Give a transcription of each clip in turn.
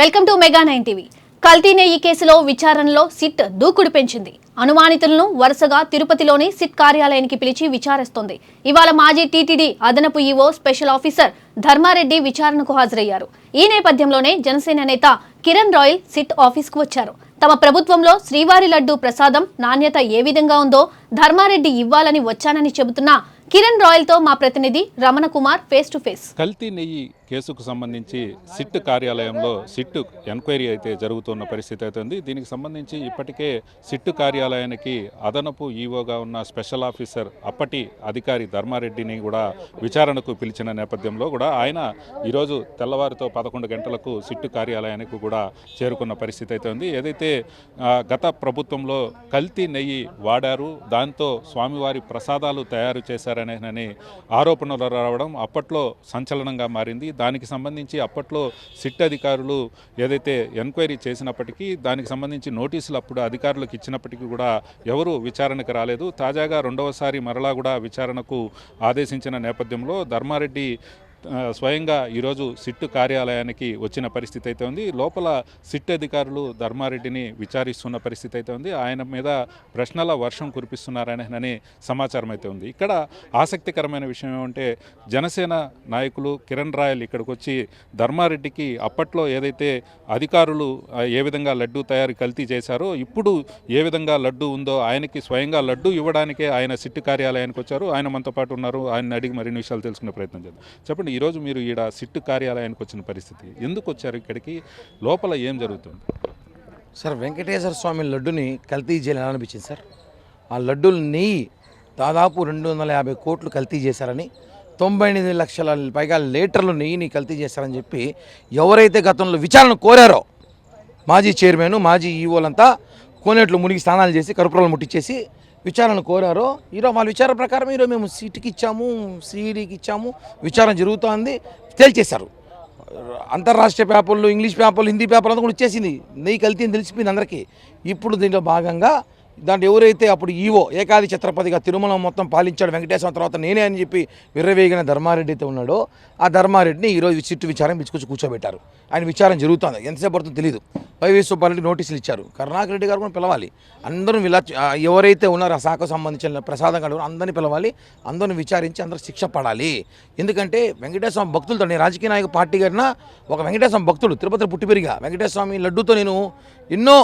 Welcome to Mega nine TV. కల్తీ నెయ్యి కేసులో విచారణలో సిట్ దూకుడు పెంచింది. అనుమానితులను వరుసగా తిరుపతిలోని సిట్ కార్యాలయానికి పిలిచి విచారిస్తోంది. ఇవాళ మాజీ టీటీడీ అదనపు ఈవో స్పెషల్ ఆఫీసర్ ధర్మారెడ్డి విచారణకు హాజరయ్యారు. ఈ నేపథ్యంలోనే జనసేన నేత కిరణ్ రాయల్ సిట్ ఆఫీస్కు వచ్చారు. తమ ప్రభుత్వంలో శ్రీవారి లడ్డూ ప్రసాదం నాణ్యత ఏ విధంగా ఉందో ధర్మారెడ్డి ఇవ్వాలని వచ్చానని చెబుతున్న కిరణ్ రాయల్తో మా ప్రతినిధి Ramana Kumar face to face. కల్తీ నెయ్యి కేసుకు సంబంధించి సిట్ కార్యాలయంలో సిట్ ఎంక్వైరీ అయితే జరుగుతున్న పరిస్థితి అయితే ఉంది. దీనికి సంబంధించి ఇప్పటికే సిట్ కార్యాలయానికి అదనపు ఈవోగా ఉన్న స్పెషల్ ఆఫీసర్ అప్పటి అధికారి ధర్మారెడ్డిని కూడా విచారణకు పిలిచిన నేపథ్యంలో కూడా ఆయన ఈరోజు తెల్లవారితో పదకొండు గంటలకు సిట్ కార్యాలయానికి కూడా చేరుకున్న పరిస్థితి అయితే ఉంది. ఏదైతే గత ప్రభుత్వంలో కల్తీ నెయ్యి వాడారు దాంతో స్వామివారి ప్రసాదాలు తయారు చేశారనేనని ఆరోపణలు రావడం అప్పట్లో సంచలనంగా మారింది. దానికి సంబంధించి అప్పట్లో సిట్ అధికారులు ఏదైతే ఎంక్వైరీ చేసినప్పటికీ దానికి సంబంధించి నోటీసులు అప్పుడు అధికారులకు ఇచ్చినప్పటికీ కూడా ఎవరు విచారణకు రాలేదు. తాజాగా రెండవసారి మరలా కూడా విచారణకు ఆదేశించిన నేపథ్యంలో ధర్మారెడ్డి స్వయంగా ఈరోజు సిట్టు కార్యాలయానికి వచ్చిన పరిస్థితి అయితే ఉంది. లోపల సిట్ అధికారులు ధర్మారెడ్డిని విచారిస్తున్న పరిస్థితి అయితే ఉంది. ఆయన మీద ప్రశ్నల వర్షం కురిపిస్తున్నారని సమాచారం అయితే ఉంది. ఇక్కడ ఆసక్తికరమైన విషయం ఏమంటే జనసేన నాయకులు కిరణ్ రాయల్ ఇక్కడికి వచ్చి ధర్మారెడ్డికి అప్పట్లో ఏదైతే అధికారులు ఏ విధంగా లడ్డు తయారు కల్తీ చేశారో ఇప్పుడు ఏ విధంగా లడ్డు ఉందో ఆయనకి స్వయంగా లడ్డు ఇవ్వడానికే ఆయన సిట్టు కార్యాలయానికి వచ్చారు. ఆయన మనతో పాటు ఉన్నారు. ఆయన అడిగి మరిన్ని విషయాలు తెలుసుకునే ప్రయత్నం చేద్దాం. చెప్పండి ఈరోజు మీరు ఈడ సిట్టు కార్యాలయానికి వచ్చిన పరిస్థితి ఎందుకు వచ్చారు ఇక్కడికి? లోపల ఏం జరుగుతుంది? సార్ వెంకటేశ్వర స్వామి లడ్డుని కల్తీ చేయాలని అనిపించింది సార్. ఆ లడ్డులు నెయ్యి దాదాపు రెండు వందల యాభై కోట్లు కల్తీ చేశారని తొంభై ఎనిమిది లక్షల పైగా లీటర్లు నెయ్యిని కల్తీ చేశారని చెప్పి ఎవరైతే గతంలో విచారణ కోరారో మాజీ చైర్మన్ మాజీ ఈవోలంతా కోనేట్లు మునిగి స్నానాలు చేసి కరుపురాలు ముట్టించేసి విచారణ కోరారో. ఈరోజు వాళ్ళ విచారణ ప్రకారం ఈరోజు మేము సీటుకి ఇచ్చాము సిఈడికి ఇచ్చాము విచారణ జరుగుతోంది తేల్చేశారు. అంతర్రాష్ట్రీయ పేపర్లు ఇంగ్లీష్ పేపర్లు హిందీ పేపర్లు అంతా కూడా వచ్చేసింది. నెయ్యి కలితే అని తెలిసిపోయింది అందరికీ. ఇప్పుడు దీంట్లో భాగంగా దాంట్లో ఎవరైతే అప్పుడు ఈవో ఏకాది ఛత్రపతిగా తిరుమల మొత్తం పాలించాడు వెంకటేశ్వర తర్వాత నేనే అని చెప్పి విర్రవేగిన ధర్మారెడ్డి అయితే ఉన్నాడో ఆ ధర్మారెడ్డిని ఈరోజు చిట్టు విచారం పిచ్చుకొచ్చి కూర్చోబెట్టారు. ఆయన విచారం జరుగుతుంది. ఎంతసేపు పడుతుందో తెలియదు వైవి సుబ్బారెడ్డి నోటీసులు ఇచ్చారు. కరుణాకర్ రెడ్డి గారు కూడా పిలవాలి. అందరూ విలా ఎవరైతే ఉన్నారో ఆ శాఖకు సంబంధించిన ప్రసాదం గారు అందరినీ పిలవాలి. అందరిని విచారించి అందరూ శిక్ష పడాలి. ఎందుకంటే వెంకటేశ్వర భక్తులతో నేను రాజకీయ నాయక పార్టీ గారిన ఒక వెంకటేశ్వర భక్తుడు తిరుపతి పుట్టిపెరిగా వెంకటేశ్వర స్వామి లడ్డూతో నేను ఎన్నో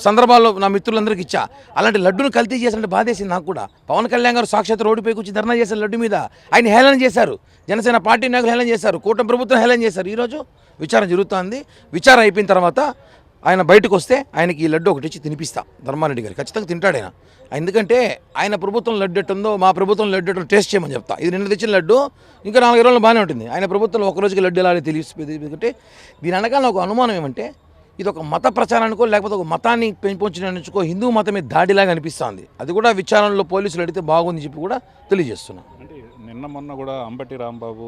సందర్భాల్లో నా మిత్రులందరికీ ఇచ్చా. అలాంటి లడ్డును కల్తీ చేసినట్టు బాధేసింది నాకు కూడా. పవన్ కళ్యాణ్ గారు సాక్షాత్ రోడ్డుపై కూర్చి ధర్నా చేసిన లడ్డు మీద ఆయన హేళన చేశారు. జనసేన పార్టీ నాయకులు హేళన చేశారు. కూటమి ప్రభుత్వం హేళన చేశారు. ఈరోజు విచారణ జరుగుతోంది. విచారణ అయిపోయిన తర్వాత ఆయన బయటకు వస్తే ఆయనకి ఈ లడ్డు ఒకటి ఇచ్చి తినిపిస్తా. ధర్మారెడ్డి గారు ఖచ్చితంగా తింటాడు ఆయన. ఎందుకంటే ఆయన ప్రభుత్వం లడ్డు ఎట్టుందో మా ప్రభుత్వం లడ్డు ఎట్టు టేస్ట్ చేయమని చెప్తా. ఇది నిన్న తెచ్చిన లడ్డు. ఇంకా నాలుగు రోజులు బాగానే ఉంటుంది. ఆయన ప్రభుత్వంలో ఒక రోజుకి లడ్డు ఎలా తెలిసిపోయింది ఎందుకంటే దీని వెనకాల ఒక అనుమానం ఏమంటే ఇది ఒక మత ప్రచారానికో లేకపోతే ఒక మతాన్ని పెంపొంచడానికో హిందూ మతమే దాడిలాగా అనిపిస్తుంది. అది కూడా విచారణలో పోలీసులు అడిగితే బాగుంది చెప్పి కూడా తెలియజేస్తున్నాం. నిన్న మొన్న కూడా అంబటి రాంబాబు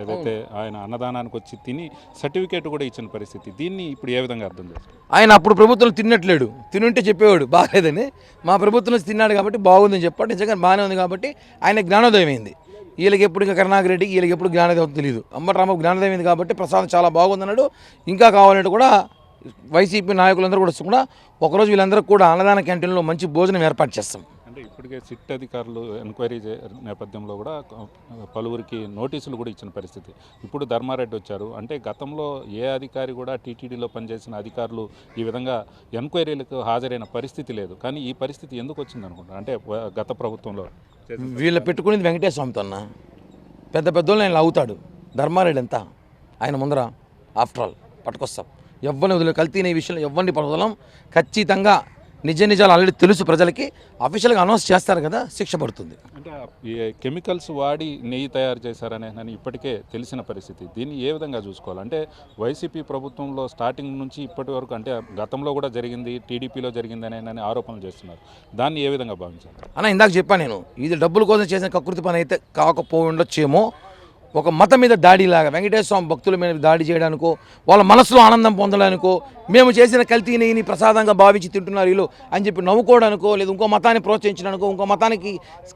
ఏదైతే ఆయన అన్నదానానికి వచ్చి తిని సర్టిఫికేట్ కూడా ఇచ్చిన పరిస్థితి దీన్ని ఇప్పుడు ఏ విధంగా అర్థం చేసుకోవాలి? ఆయన అప్పుడు ప్రభుత్వం తిన్నట్లేడు. తినుంటే చెప్పేవాడు బాగాలేదని. మా ప్రభుత్వం నుంచి తిన్నాడు కాబట్టి బాగుందని చెప్పాడు. నిజంగా బాగానే ఉంది కాబట్టి ఆయన జ్ఞానోదయం అయింది. వీళ్ళకి ఎప్పుడు ఇంకా కరుణాకర్ రెడ్డికి వీళ్ళకి ఎప్పుడు జ్ఞానోదయం తెలియదు అంబటి రాంబాబు జ్ఞానోదయం అయింది కాబట్టి ప్రసాదం చాలా బాగుందన్నాడు. ఇంకా కావాలంటే కూడా వైసీపీ నాయకులందరూ కూడా కూడా ఒకరోజు వీళ్ళందరూ కూడా అన్నదాన క్యాంటీన్లో మంచి భోజనం ఏర్పాటు చేస్తాం. అంటే ఇప్పటికే సిట్ అధికారులు ఎంక్వైరీ నేపథ్యంలో కూడా పలువురికి నోటీసులు కూడా ఇచ్చిన పరిస్థితి. ఇప్పుడు ధర్మారెడ్డి వచ్చారు. అంటే గతంలో ఏ అధికారి కూడా టీటీడీలో పనిచేసిన అధికారులు ఈ విధంగా ఎంక్వైరీలకు హాజరైన పరిస్థితి లేదు. కానీ ఈ పరిస్థితి ఎందుకు వచ్చింది అనుకుంటా అంటే గత ప్రభుత్వంలో? వీళ్ళ పెట్టుకునేది వెంకటేశ్వర స్వామితో అన్న పెద్ద పెద్దోళ్ళు ఆయన అవుతాడు ధర్మారెడ్డి ఎంత? ఆయన ముందర ఆఫ్టర్ ఆల్ పట్టుకొస్తాం. ఎవరిని వదిలే కల్తీనే ఈ విషయంలో ఎవరిని వదలం. ఖచ్చితంగా నిజ నిజాలు ఆల్రెడీ తెలుసు ప్రజలకి. అఫీషియల్గా అనౌన్స్ చేస్తారు కదా శిక్ష పడుతుంది. అంటే కెమికల్స్ వాడి నెయ్యి తయారు చేశారనే అని ఇప్పటికే తెలిసిన పరిస్థితి. దీన్ని ఏ విధంగా చూసుకోవాలి? అంటే వైసీపీ ప్రభుత్వంలో స్టార్టింగ్ నుంచి ఇప్పటి వరకు అంటే గతంలో కూడా జరిగింది టీడీపీలో జరిగిందనే అని ఆరోపణలు చేస్తున్నారు. దాన్ని ఏ విధంగా భావించాలి? అన్న ఇందాక చెప్పాను నేను ఇది డబ్బుల కోసం చేసిన కకృతి పని అయితే కాకపోయి ఉండొచ్చేమో ఒక మతం మీద దాడిలాగా వెంకటేశ్వర స్వామి భక్తుల మీద దాడి చేయడానికో వాళ్ళ మనసులో ఆనందం పొందడానికో మేము చేసిన కల్తీని ప్రసాదంగా భావించి తింటున్నారు వీళ్ళు అని చెప్పి నవ్వుకోవడానికో లేదు ఇంకో మతాన్ని ప్రోత్సహించడానికో ఇంకో మతానికి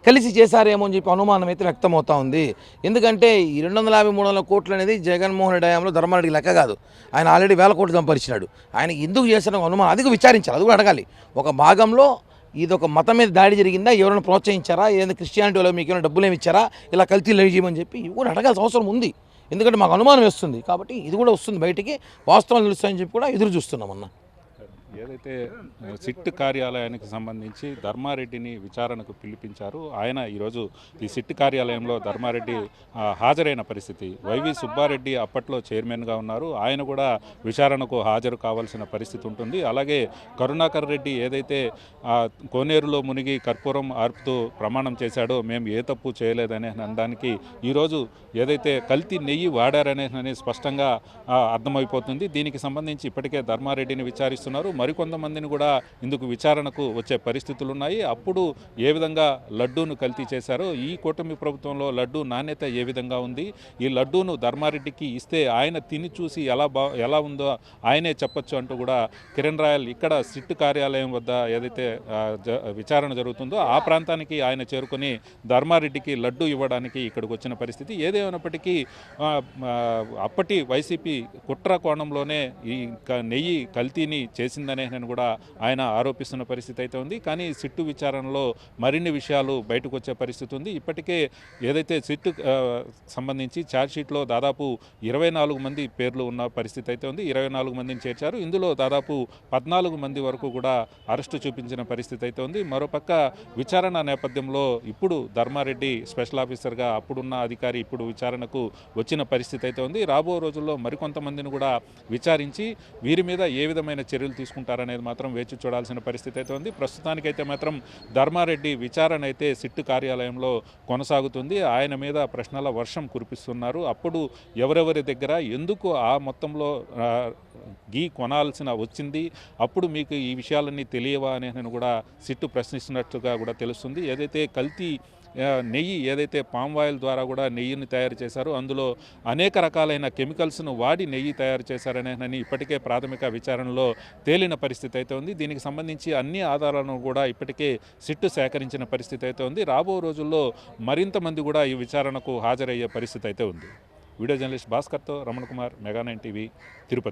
కలిసి చేశారేమో అని చెప్పి అనుమానం అయితే వ్యక్తమవుతా ఉంది. ఎందుకంటే ఈ రెండు వందల యాభై మూడు వందల కోట్లు అనేది జగన్మోహన్ రెడ్డి హయాంలో ధర్మారెడ్డికి లెక్క కాదు. ఆయన ఆల్రెడీ వేల కోట్లు సంపాదించినాడు. ఆయనకి ఎందుకు చేసిన అనుమానం అది విచారించాలి అది కూడా అడగాలి. ఒక భాగంలో ఇది ఒక మతం మీద దాడి జరిగిందా? ఎవరైనా ప్రోత్సహించారా? ఏదైనా క్రిస్టియానిటీ వాళ్ళు మీకు ఏమైనా డబ్బులు ఏమి ఇచ్చారా? ఇలా కల్తీ లైవ్ చేయమని చెప్పి ఇవి కూడా అడగాల్సిన అవసరం ఉంది. ఎందుకంటే మాకు అనుమానం వేస్తుంది. కాబట్టి ఇది కూడా వస్తుంది బయటికి. వాస్తవాలు తెలుస్తాయని చెప్పి కూడా ఎదురు చూస్తున్నాం అన్న. ఏదైతే సిట్ కార్యాలయానికి సంబంధించి ధర్మారెడ్డిని విచారణకు పిలిపించారు ఆయన ఈరోజు ఈ సిట్ కార్యాలయంలో ధర్మారెడ్డి హాజరైన పరిస్థితి. వైవి సుబ్బారెడ్డి అప్పట్లో చైర్మన్గా ఉన్నారు. ఆయన కూడా విచారణకు హాజరు కావాల్సిన పరిస్థితి ఉంటుంది. అలాగే కరుణాకర్ రెడ్డి ఏదైతే కోనేరులో మునిగి కర్పూరం ఆర్పుతూ ప్రమాణం చేశాడో మేము ఏ తప్పు చేయలేదనే అనడానికి ఈరోజు ఏదైతే కల్తీ నెయ్యి వాడారనే స్పష్టంగా అర్థమైపోతుంది. దీనికి సంబంధించి ఇప్పటికే ధర్మారెడ్డిని విచారిస్తున్నారు. మరి మరికొంతమందిని కూడా ఇందుకు విచారణకు వచ్చే పరిస్థితులు ఉన్నాయి అప్పుడు ఏ విధంగా లడ్డూను కల్తీ చేశారో ఈ కూటమి ప్రభుత్వంలో లడ్డూ నాణ్యత ఏ విధంగా ఉంది ఈ లడ్డూను ధర్మారెడ్డికి ఇస్తే ఆయన తిని చూసి ఎలా బా ఎలా ఉందో ఆయనే చెప్పొచ్చు అంటూ కూడా కిరణ్ రాయల్ ఇక్కడ సిట్ కార్యాలయం వద్ద ఏదైతే విచారణ జరుగుతుందో ఆ ప్రాంతానికి ఆయన చేరుకొని ధర్మారెడ్డికి లడ్డు ఇవ్వడానికి ఇక్కడికి వచ్చిన పరిస్థితి. ఏదేమైనప్పటికీ అప్పటి వైసీపీ కుట్ర కోణంలోనే ఈ నెయ్యి కల్తీని చేసిందనే నేను కూడా ఆయన ఆరోపిస్తున్న పరిస్థితి అయితే ఉంది. కానీ సిట్టు విచారణలో మరిన్ని విషయాలు బయటకు వచ్చే పరిస్థితి ఉంది. ఇప్పటికే ఏదైతే సిట్టు సంబంధించి ఛార్జ్షీట్లో దాదాపు ఇరవై నాలుగు మంది పేర్లు ఉన్న పరిస్థితి అయితే ఉంది. ఇరవై నాలుగు మందిని చేర్చారు. ఇందులో దాదాపు పద్నాలుగు మంది వరకు కూడా అరెస్టు చూపించిన పరిస్థితి అయితే ఉంది. మరోపక్క విచారణ నేపథ్యంలో ఇప్పుడు ధర్మారెడ్డి స్పెషల్ ఆఫీసర్గా అప్పుడున్న అధికారి ఇప్పుడు విచారణకు వచ్చిన పరిస్థితి అయితే ఉంది. రాబో రోజుల్లో మరికొంతమందిని కూడా విచారించి వీరి మీద ఏ విధమైన చర్యలు తీసుకుంటారనేది మాత్రం వేచి చూడాల్సిన పరిస్థితి అయితే ఉంది. ప్రస్తుతానికైతే మాత్రం ధర్మారెడ్డి విచారణ అయితే సిట్టు కార్యాలయంలో కొనసాగుతుంది. ఆయన మీద ప్రశ్నల వర్షం కురిపిస్తున్నారు. అప్పుడు ఎవరెవరి దగ్గర ఎందుకు ఆ మొత్తంలో గీ కొనాల్సిన వచ్చింది? అప్పుడు మీకు ఈ విషయాలన్నీ తెలియవా అని నేను కూడా సిట్టు ప్రశ్నిస్తున్నట్టుగా కూడా తెలుస్తుంది. ఏదైతే కల్తీ నెయ్యి ఏదైతే పామ్ ఆయిల్ ద్వారా కూడా నెయ్యిని తయారు చేశారో అందులో అనేక రకాలైన కెమికల్స్ను వాడి నెయ్యి తయారు చేశారనేనని ఇప్పటికే ప్రాథమిక విచారణలో తేలిన పరిస్థితి అయితే ఉంది. దీనికి సంబంధించి అన్ని ఆధారాలను కూడా ఇప్పటికే సిట్టు సేకరించిన పరిస్థితి అయితే ఉంది. రాబో రోజుల్లో మరింత మంది కూడా ఈ విచారణకు హాజరయ్యే పరిస్థితి అయితే ఉంది. Video journalist భాస్కర్తో Ramana Kumar Mega nine TV Tirupati.